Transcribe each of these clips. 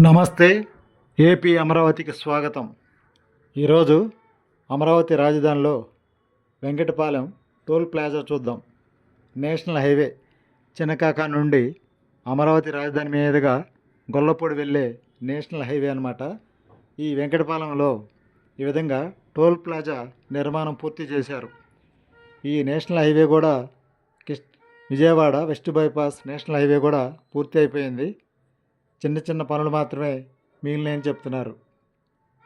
నమస్తే ఏపీ అమరావతికి స్వాగతం. ఈరోజు అమరావతి రాజధానిలో వెంకటపాలెం టోల్ ప్లాజా చూద్దాం. నేషనల్ హైవే చిన్నకాక నుండి అమరావతి రాజధాని మీదుగా గొల్లపూడి వెళ్ళే నేషనల్ హైవే అనమాట ఈ వెంకటపాలెంలో ఈ విధంగా టోల్ ప్లాజా నిర్మాణం పూర్తి చేశారు. ఈ నేషనల్ హైవే కూడా కిష్ Vijayawada west bypass national highway కూడా పూర్తి అయిపోయింది. చిన్న చిన్న పనులు మాత్రమే మిగిలినని చెప్తున్నారు.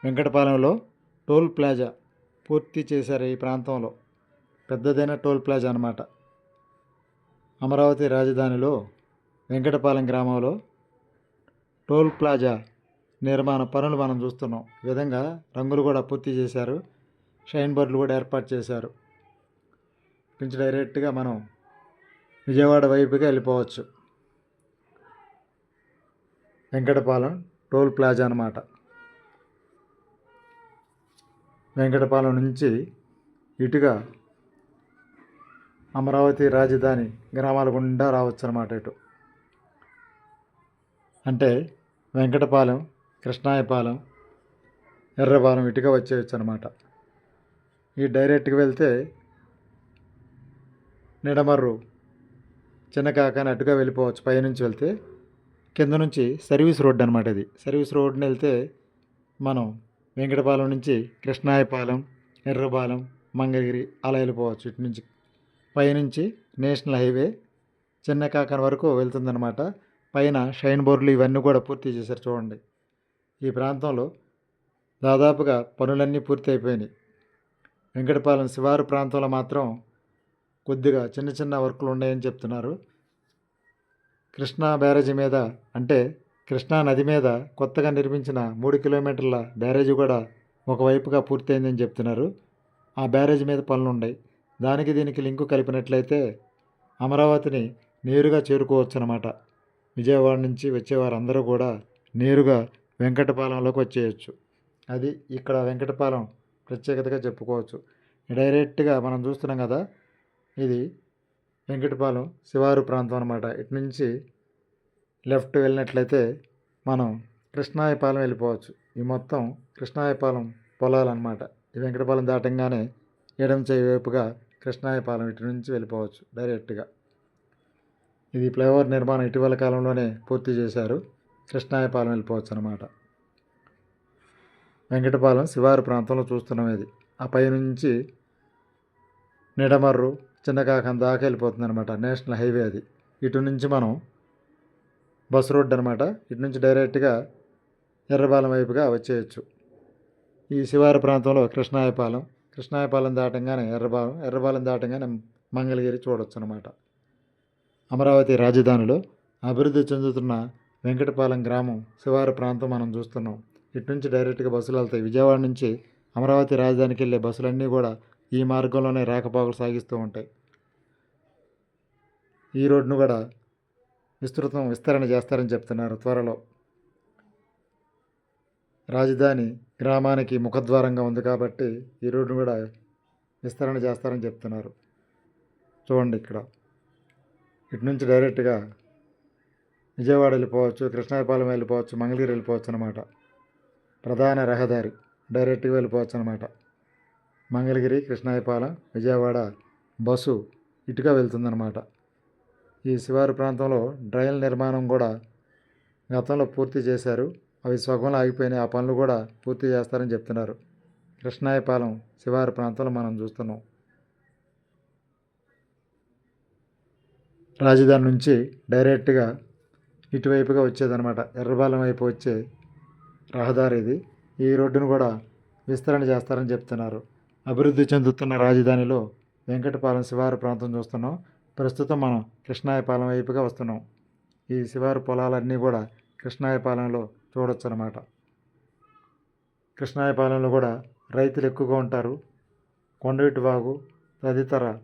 వెంకటపాలెంలో టోల్ ప్లాజా పూర్తి చేశారు ఈ ప్రాంతంలో. పెద్దదైన టోల్ ప్లాజా అన్నమాట. అమరావతి రాజధానిలో వెంకటపాలెం గ్రామంలో టోల్ ప్లాజా నిర్మాణ పనులు మనం చూస్తున్నాం. ఈ విధంగా రంగులు కూడా పూర్తి చేశారు. షైన్ బోర్డులు కూడా ఏర్పాటు చేశారు. నుంచి డైరెక్ట్గా మనం విజయవాడ వైపుగా వెళ్ళిపోవచ్చు. వెంకటపాలెం టోల్ ప్లాజా అన్నమాట. వెంకటపాలెం నుంచి ఇటుగా అమరావతి రాజధాని గ్రామాల గుండా రావచ్చు అనమాట ఇటు. అంటే వెంకటపాలెం కృష్ణాయపాలెం ఎర్రపాలెం ఇటుగా వచ్చేయచ్చు అనమాట ఈ డైరెక్ట్గా వెళ్తే నిడమర్రు చిన్న కాకాని అటుగా వెళ్ళిపోవచ్చు. పైనుంచి వెళ్తే కింద నుంచి సర్వీస్ రోడ్ అనమాట ఇది. సర్వీస్ రోడ్ని వెళ్తే మనం వెంకటపాలెం నుంచి కృష్ణాయపాలెం ఎర్రపాలెం మంగళగిరి అలా వెళ్ళిపోవచ్చు. ఇటు నుంచి పైనుంచి నేషనల్ హైవే చిన్నకాకన వరకు వెళ్తుందనమాట పైన షైన్ బోర్డులు ఇవన్నీ కూడా పూర్తి చేశారు చూడండి. ఈ ప్రాంతంలో దాదాపుగా పనులన్నీ పూర్తి అయిపోయినాయి. వెంకటపాలెం శివారు ప్రాంతంలో మాత్రం కొద్దిగా చిన్న చిన్న వర్కులు ఉన్నాయని చెప్తున్నారు. కృష్ణా బ్యారేజీ మీద అంటే కృష్ణా నది మీద కొత్తగా నిర్మించిన మూడు కిలోమీటర్ల బ్యారేజీ కూడా ఒకవైపుగా పూర్తయిందని చెప్తున్నారు. ఆ బ్యారేజీ మీద పనులు ఉన్నాయి. దానికి దీనికి లింకు కలిపినట్లయితే అమరావతిని నేరుగా చేరుకోవచ్చు అనమాట విజయవాడ నుంచి వచ్చేవారందరూ కూడా నేరుగా వెంకటపాలెంలోకి వచ్చేయచ్చు. అది ఇక్కడ వెంకటపాలెం ప్రత్యేకతగా చెప్పుకోవచ్చు. డైరెక్ట్గా మనం చూస్తున్నాం కదా ఇది వెంకటపాలెం శివారు ప్రాంతం అనమాట ఇటు నుంచి లెఫ్ట్ వెళ్ళినట్లయితే మనం కృష్ణాయపాలెం వెళ్ళిపోవచ్చు. ఈ మొత్తం కృష్ణాయపాలెం పొలాలన్నమాట ఈ వెంకటపాలెం దాటంగానే ఎడం చేయి వైపుగా కృష్ణాయపాలెం ఇటు నుంచి వెళ్ళిపోవచ్చు డైరెక్ట్గా. ఇది ఫ్లైఓవర్ నిర్మాణం ఇటీవల కాలంలోనే పూర్తి చేశారు. కృష్ణాయపాలెం వెళ్ళిపోవచ్చు అనమాట వెంకటపాలెం శివారు ప్రాంతంలో చూస్తున్నాం ఇది. ఆ పై నుంచి నిడమర్రు చిన్నకాకం దాకా వెళ్ళిపోతుంది అనమాట నేషనల్ హైవే అది. ఇటు నుంచి మనం బస్ రోడ్ అనమాట ఇటు నుంచి డైరెక్ట్గా ఎర్రపాలెం వైపుగా వచ్చేయచ్చు. ఈ శివారు ప్రాంతంలో కృష్ణాయపాలెం కృష్ణాయపాలెం దాటంగానే ఎర్రపాలెం ఎర్రపాలెం దాటంగానే మంగళగిరి చూడొచ్చు అనమాట అమరావతి రాజధానిలో అభివృద్ధి చెందుతున్న వెంకటపాలెం గ్రామం శివారు ప్రాంతం మనం చూస్తున్నాం. ఇటు నుంచి డైరెక్ట్గా బస్సులు వెళ్తాయి. విజయవాడ నుంచి అమరావతి రాజధానికి వెళ్ళే బస్సులన్నీ కూడా ఈ మార్గంలోనే రాకపోకలు సాగిస్తూ ఉంటాయి. ఈ రోడ్డును కూడా విస్తృతం విస్తరణ చేస్తారని చెప్తున్నారు త్వరలో. రాజధాని గ్రామానికి ముఖద్వారంగా ఉంది కాబట్టి ఈ రోడ్ను కూడా విస్తరణ చేస్తారని చెప్తున్నారు. చూడండి ఇక్కడ. ఇటు నుంచి డైరెక్ట్గా విజయవాడ వెళ్ళిపోవచ్చు కృష్ణాయపాలెం వెళ్ళిపోవచ్చు మంగళగిరి వెళ్ళిపోవచ్చు అనమాట ప్రధాన రహదారి డైరెక్ట్గా వెళ్ళిపోవచ్చు అనమాట మంగళగిరి కృష్ణాయపాలెం విజయవాడ బస్సు ఇటుగా వెళ్తుందన్నమాట. ఈ శివారు ప్రాంతంలో డ్రైన్ నిర్మాణం కూడా గతంలో పూర్తి చేశారు. అవి సగంలో ఆగిపోయినాయి. ఆ పనులు కూడా పూర్తి చేస్తారని చెప్తున్నారు. కృష్ణాయపాలెం శివారు ప్రాంతంలో మనం చూస్తున్నాం. రాజధాని నుంచి డైరెక్ట్గా ఇటువైపుగా వచ్చేదనమాట ఎర్రబాలెం వైపు వచ్చే రహదారి ఇది. ఈ రోడ్డును కూడా విస్తరణ చేస్తారని చెప్తున్నారు. అభివృద్ధి చెందుతున్న రాజధానిలో వెంకటపాలెం శివారు ప్రాంతం చూస్తున్నాం. ప్రస్తుతం మనం కృష్ణాయపాలెం వైపుగా వస్తున్నాం. ఈ శివారు పొలాలన్నీ కూడా కృష్ణాయపాలెంలో చూడొచ్చు అనమాట కృష్ణాయపాలెంలో కూడా రైతులు ఎక్కువగా ఉంటారు. కొండవిటి వాగు తదితర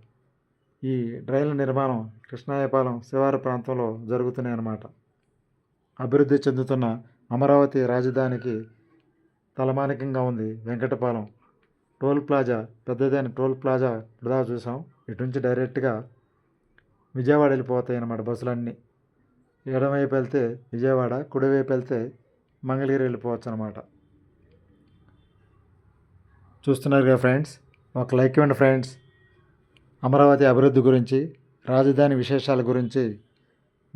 ఈ డ్రైన్ల నిర్మాణం కృష్ణాయపాలెం శివారు ప్రాంతంలో జరుగుతున్నాయి అన్నమాట అభివృద్ధి చెందుతున్న అమరావతి రాజధానికి తలమానికంగా ఉంది వెంకటపాలెం. టోల్ ప్లాజా పెద్దదైన టోల్ ప్లాజా ఇప్పుడు చూసాం ఇటు నుంచి డైరెక్ట్గా విజయవాడ వెళ్ళిపోతాయి అన్నమాట బస్సులన్నీ ఎడమవైపు వెళ్తే విజయవాడ కుడివైపు వెళ్తే మంగళగిరి వెళ్ళిపోవచ్చు అనమాట చూస్తున్నారు కదా ఫ్రెండ్స్? ఒక లైక్ ఇవ్వండి ఫ్రెండ్స్. అమరావతి అభివృద్ధి గురించి రాజధాని విశేషాల గురించి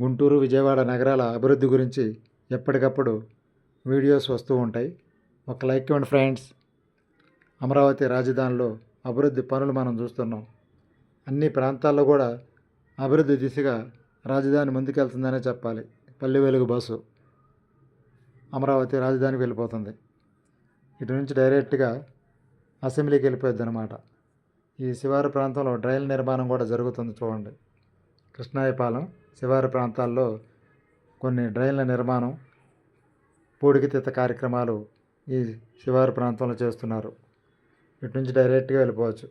గుంటూరు విజయవాడ నగరాల అభివృద్ధి గురించి ఎప్పటికప్పుడు వీడియోస్ వస్తూ ఉంటాయి. ఒక లైక్ ఇవ్వండి ఫ్రెండ్స్. అమరావతి రాజధానిలో అభివృద్ధి పనులు మనం చూస్తున్నాం. అన్ని ప్రాంతాల్లో కూడా అభివృద్ధి దిశగా రాజధాని ముందుకెళ్తుందనే చెప్పాలి. పల్లె వెలుగు బస్సు అమరావతి రాజధానికి వెళ్ళిపోతుంది. ఇటు నుంచి డైరెక్ట్గా అసెంబ్లీకి వెళ్ళిపోద్ది అనమాట ఈ శివారు ప్రాంతంలో డ్రైల్ నిర్మాణం కూడా జరుగుతుంది చూడండి. కృష్ణాయపాలెం శివారు ప్రాంతాల్లో కొన్ని డ్రైన్ల నిర్మాణం పూడికితీత కార్యక్రమాలు ఈ శివారు ప్రాంతంలో చేస్తున్నారు. ఇటు నుంచి డైరెక్ట్గా వెళ్ళిపోవచ్చు.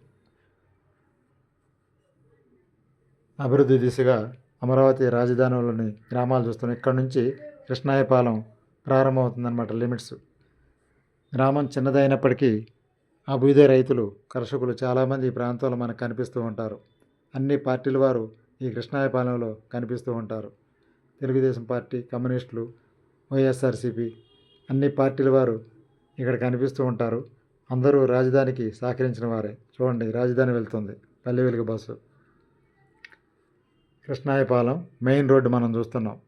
అభివృద్ధి దిశగా అమరావతి రాజధానిలోని గ్రామాలు చూస్తున్నాం ఇక్కడ నుంచి కృష్ణాయపాలెం ప్రారంభమవుతుందన్నమాట లిమిట్స్. గ్రామం చిన్నదైనప్పటికీ అభ్యుదయ రైతులు కర్షకులు చాలామంది ఈ ప్రాంతంలో మనకు కనిపిస్తూ ఉంటారు. అన్ని పార్టీల వారు ఈ కృష్ణాయపాలెంలో కనిపిస్తూ ఉంటారు. తెలుగుదేశం పార్టీ కమ్యూనిస్టులు వైఎస్ఆర్సీపీ అన్ని పార్టీల వారు ఇక్కడ కనిపిస్తూ ఉంటారు. అందరూ రాజధానికి సహకరించిన వారే. చూడండి రాజధాని వెళ్తుంది. Palle Velugu bus. Krishnayapalem main road మనం చూస్తున్నాం.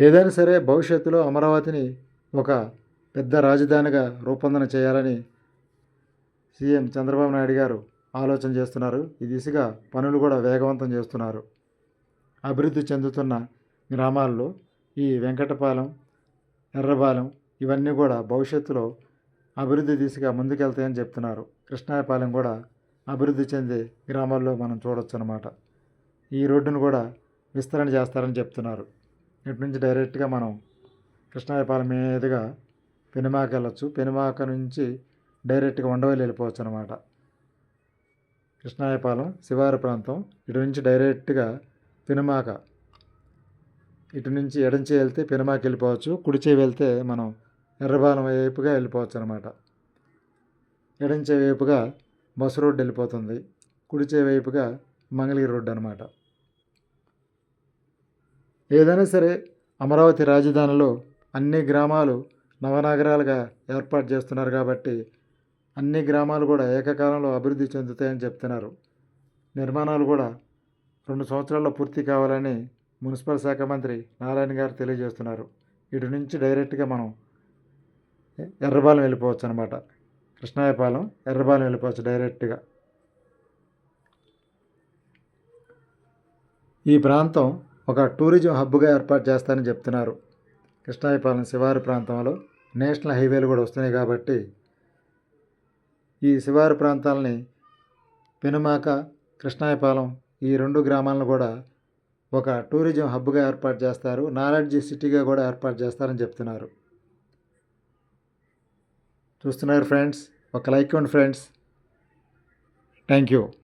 ఏదైనా సరే భవిష్యత్తులో అమరావతిని ఒక పెద్ద రాజధానిగా రూపొందన చేయాలని సీఎం చంద్రబాబు నాయుడు గారు ఆలోచన చేస్తున్నారు. ఈ దిశగా పనులు కూడా వేగవంతం చేస్తున్నారు. అభివృద్ధి చెందుతున్న గ్రామాల్లో ఈ వెంకటపాలెం ఎర్రబాలెం. ఇవన్నీ కూడా భవిష్యత్తులో అభివృద్ధి దిశగా ముందుకెళ్తాయని చెప్తున్నారు. కృష్ణాయపాలెం కూడా అభివృద్ధి చెందే గ్రామాల్లో మనం చూడొచ్చు అనమాట ఈ రోడ్డును కూడా విస్తరణ చేస్తారని చెప్తున్నారు. ఇటు నుంచి డైరెక్ట్గా మనం కృష్ణాయపాలెం మీదుగా పెనుమాక వెళ్ళొచ్చు. పెనుమాక నుంచి డైరెక్ట్గా ఉండవల్లి వెళ్ళిపోవచ్చు అనమాట కృష్ణాయపాలెం శివారు ప్రాంతం. ఇటు నుంచి డైరెక్ట్గా పెనుమాక ఇటు నుంచి ఎడంచి వెళ్తే పెనుమాకి వెళ్ళిపోవచ్చు కుడిచే వెళ్తే మనం ఎర్రబాలం వైపుగా వెళ్ళిపోవచ్చు అనమాట ఎడంచే వైపుగా బస్సు రోడ్డు వెళ్ళిపోతుంది కుడిచే వైపుగా మంగళగిరి రోడ్డు అనమాట ఏదైనా సరే అమరావతి రాజధానిలో అన్ని గ్రామాలు నవనగరాలుగా ఏర్పాటు చేస్తున్నారు కాబట్టి అన్ని గ్రామాలు కూడా ఏకకాలంలో అభివృద్ధి చెందుతాయని చెప్తున్నారు. నిర్మాణాలు కూడా రెండు సంవత్సరాల్లో పూర్తి కావాలని మున్సిపల్ శాఖ మంత్రి నారాయణ గారు తెలియజేస్తున్నారు. ఇటు నుంచి డైరెక్ట్గా మనం ఎర్రబాలెం వెళ్ళిపోవచ్చు అనమాట కృష్ణాయపాలెం ఎర్రబాలెం వెళ్ళిపోవచ్చు డైరెక్ట్గా. ఈ ప్రాంతం ఒక టూరిజం హబ్గా ఏర్పాటు చేస్తారని చెప్తున్నారు. కృష్ణాయపాలెం శివారు ప్రాంతంలో నేషనల్ హైవేలు కూడా వస్తున్నాయి కాబట్టి ఈ శివారు ప్రాంతాలని పెనుమాక కృష్ణాయపాలెం ఈ రెండు గ్రామాలను కూడా ఒక టూరిజం హబ్గా ఏర్పాటు చేస్తారు. నాలెడ్జ్ సిటీగా కూడా ఏర్పాటు చేస్తారని చెప్తున్నారు. చూస్తున్నారు ఫ్రెండ్స్. ఒక లైక్ ఇవ్వండి ఫ్రెండ్స్. Thank you.